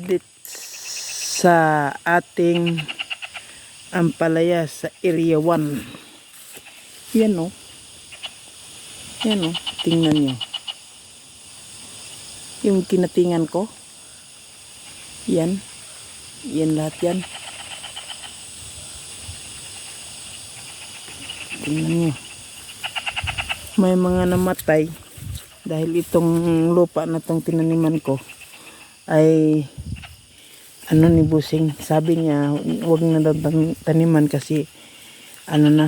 update sa ating ampalaya sa area 1 yan o yan o tingnan nyo. Yung kinatingan ko. Yan. Yan lahat yan. Tingnan nyo. May mga namatay dahil itong lupa na tong tinaniman ko ay ano ni Busing sabi niya huwag na daw tan- taniman kasi ano na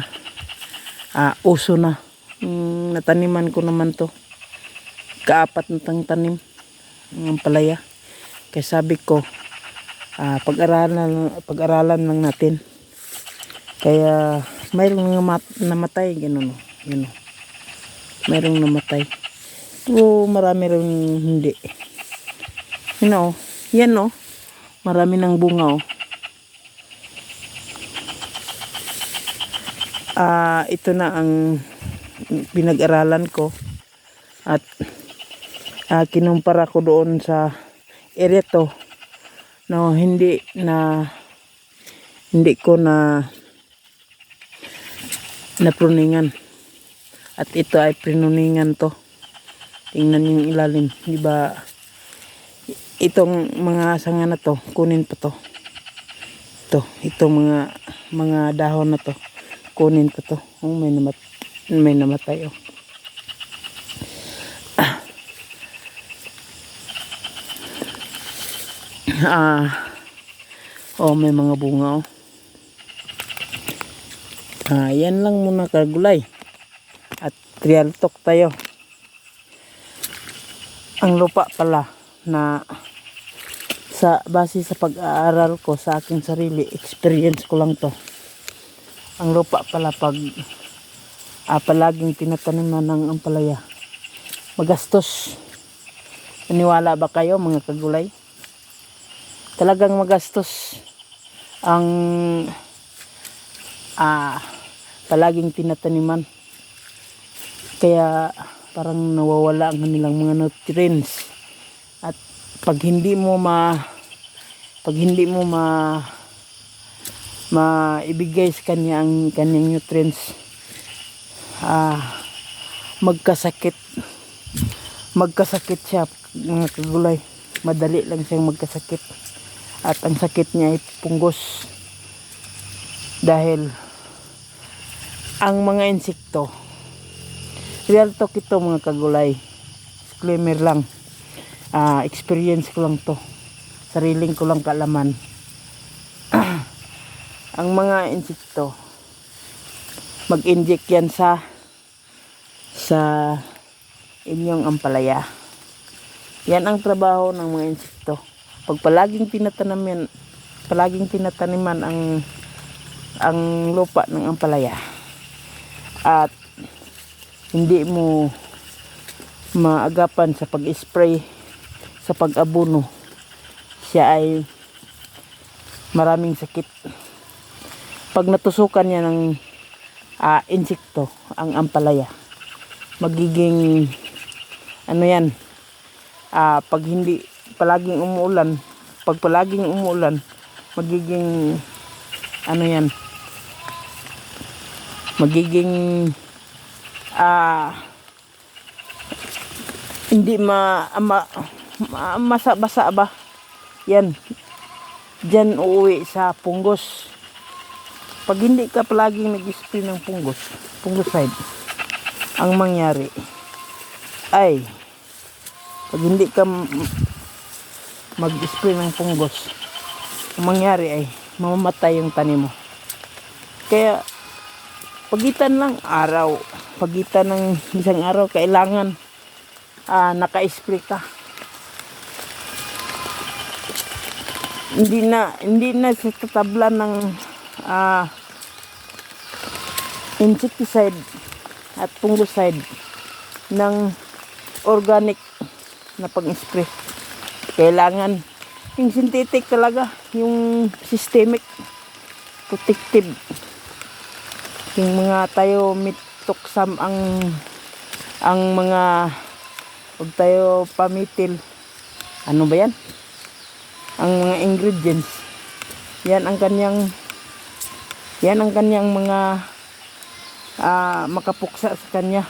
ah, uso na. Mm, nataniman ko naman to. Kaapat na tang tanim ng palaya. Kaya sabi ko ah, pag-aralan pag-aralan lang natin. Kaya mayroong namat- namatay gano'n yun mayroong namatay. O marami rin hindi. You know, yan oh marami ng bunga oh. Ah ito na ang pinag-aralan ko. At ah, kinumpara ko doon sa area to no hindi na hindi ko na napruningan. At ito ay prinuningan to. Tingnan yung ilalim. Di ba itong mga sanga na to kunin pa to. Ito itong mga mga dahon na to kunin pa to. Oh, may namat may namatay oh. Ah. Oh may mga bunga oh. Ah yan lang muna kagulay. At real talk tayo. Ang lupa pala na sa base sa pag-aaral ko sa aking sarili experience ko lang to. Ang lupa pala pag ah, palaging tinataniman ng ampalaya. Magastos. Naniwala ba kayo mga kagulay? Talagang magastos ang ah, palaging tinataniman. Kaya parang nawawala ang kanilang mga nutrients. At pag hindi mo ma pag hindi mo ma maibigay sa kanya ang kanyang nutrients ah magkasakit. Magkasakit siya mga kagulay. Madali lang siyang magkasakit. At ang sakit niya ay punggos dahil ang mga insekto real talk ito mga kagulay. Disclaimer lang. Ah experience ko lang to sariling ko lang kaalaman. Ang mga insekto mag-inject yan sa sa inyong ampalaya. Yan ang trabaho ng mga insekto. Pag palaging tinatanim yan palaging tinataniman ang ang lupa ng ampalaya at hindi mo maagapan sa pag-spray sa pag-abono siya ay maraming sakit. Pag natusukan niya ng ah, insekto ang ampalaya magiging ano yan ah, pag hindi palaging umuulan pag palaging umuulan magiging ano yan magiging ah hindi ma, ma, ma masa-basa ba yan. Dyan uuwi sa punggos pag hindi ka palaging nag-spray ng punggos punggoside ang mangyari ay pag hindi ka mag-spray ng punggos ang mangyari ay mamamatay yung tanim mo. Kaya pagitan lang araw pagitan ng isang araw kailangan ah, naka-spray ka hindi na hindi na sa tatabla ng ah, insecticide at fungicide ng organic na pang-spray. Kailangan yung synthetic talaga yung systemic protective. Yung mga tayo mitoksam ang ang mga pag tayo pamitil. Ano ba yan ang mga ingredients. Yan ang kanyang yan ang kanyang mga ah, makapuksa sa kanya.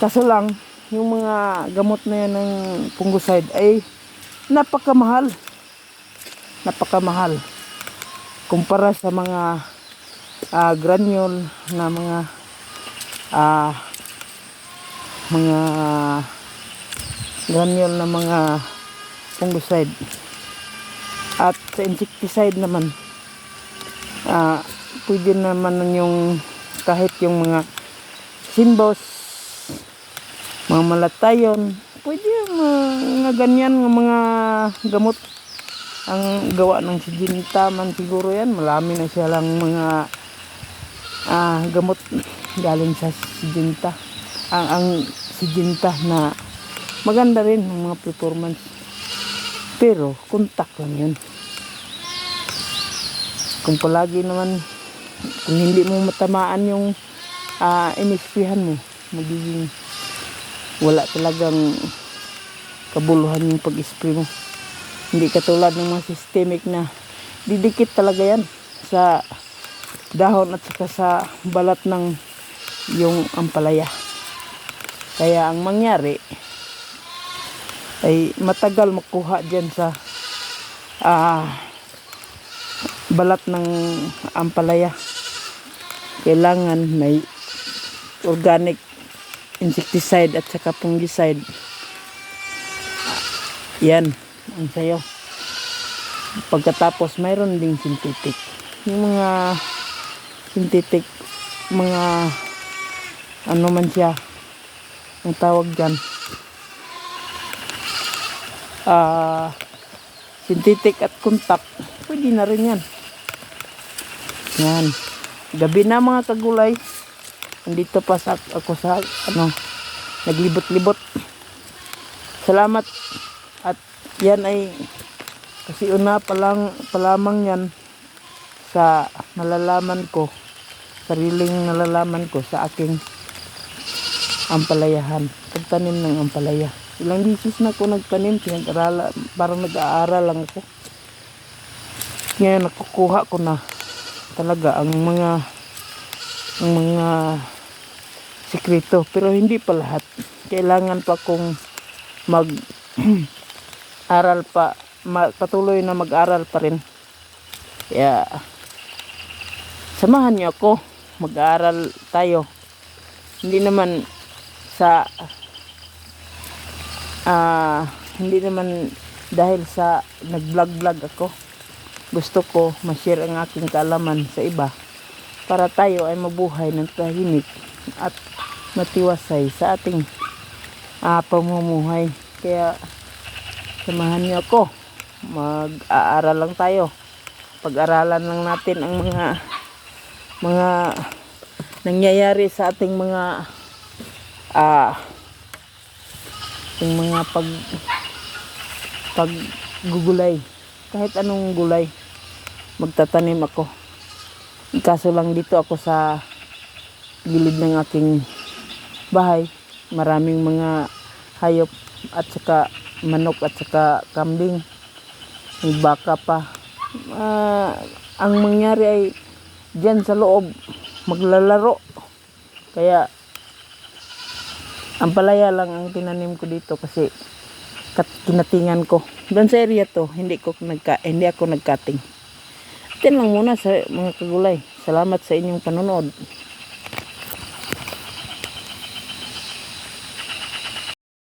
Kaso lang, yung mga gamot na yan ng fungicide ay napakamahal. Napakamahal. Kumpara sa mga ah, granule na mga ah, mga granule na mga fungicide. At sa insecticide naman, ah, pwede naman yung kahit yung mga simbos, mga malatayon, pwede yung mga ganyan mga gamot. Ang gawa ng sijinta man siguro yan marami na siya lang mga ah, gamot galing sa sijinta ang, ang sijinta na maganda rin ang mga performance. Pero kontak lang yun kung palagi naman kung hindi mo matamaan yung uh, inispihan mo magiging wala talagang kabuluhan yung pag-spray mo. Hindi katulad ng mga systemic na didikit talaga yan sa dahon at saka sa balat ng yung ampalaya. Kaya ang mangyari ay matagal makuha dyan sa ah, balat ng ampalaya. Kailangan may organic insecticide at saka fungicide. Yan ang sayo. Pagkatapos mayroon ding synthetic. Yung mga synthetic mga ano man siya ang tawag dyan. Ah synthetic at contact pwede na rin yan yan. Gabi na mga kagulay. Andito pa sa ako sa ano naglibot-libot. Salamat. At yan ay kasi una pa lang pa lamang yan sa nalalaman ko. Sariling nalalaman ko sa aking ampalayahan. Pagtanim ng ampalaya. Ilang bisis na ako nagtanim pinag-arala parang nag-aaral lang ako. Ngayon nakukuha ko na talaga ang mga ang mga sikreto. Pero hindi pa lahat. Kailangan pa kong mag aral pa patuloy na mag-aral pa rin. Kaya samahan niyo ako. Mag-aaral tayo. Hindi naman sa ah hindi naman dahil sa nag-vlog-vlog ako gusto ko ma-share ang aking kaalaman sa iba para tayo ay mabuhay ng tahimik at matiwasay sa ating ah, pamumuhay. Kaya samahan niyo ako. Mag-aaral lang tayo. Pag-aralan lang natin ang mga mga nangyayari sa ating mga ah yung mga pag paggugulay. Kahit anong gulay magtatanim ako. Kaso lang dito ako sa gilid ng aking bahay. Maraming mga hayop at saka manok at saka kambing. May baka pa. Ah, ang mangyari ay dyan sa loob maglalaro. Kaya ang palaya lang ang tinanim ko dito kasi kinatingan ko. Doon sa area to, hindi ko nagka hindi ako nagkating. Tin lang muna sa mga kagulay. Salamat sa inyong panonood.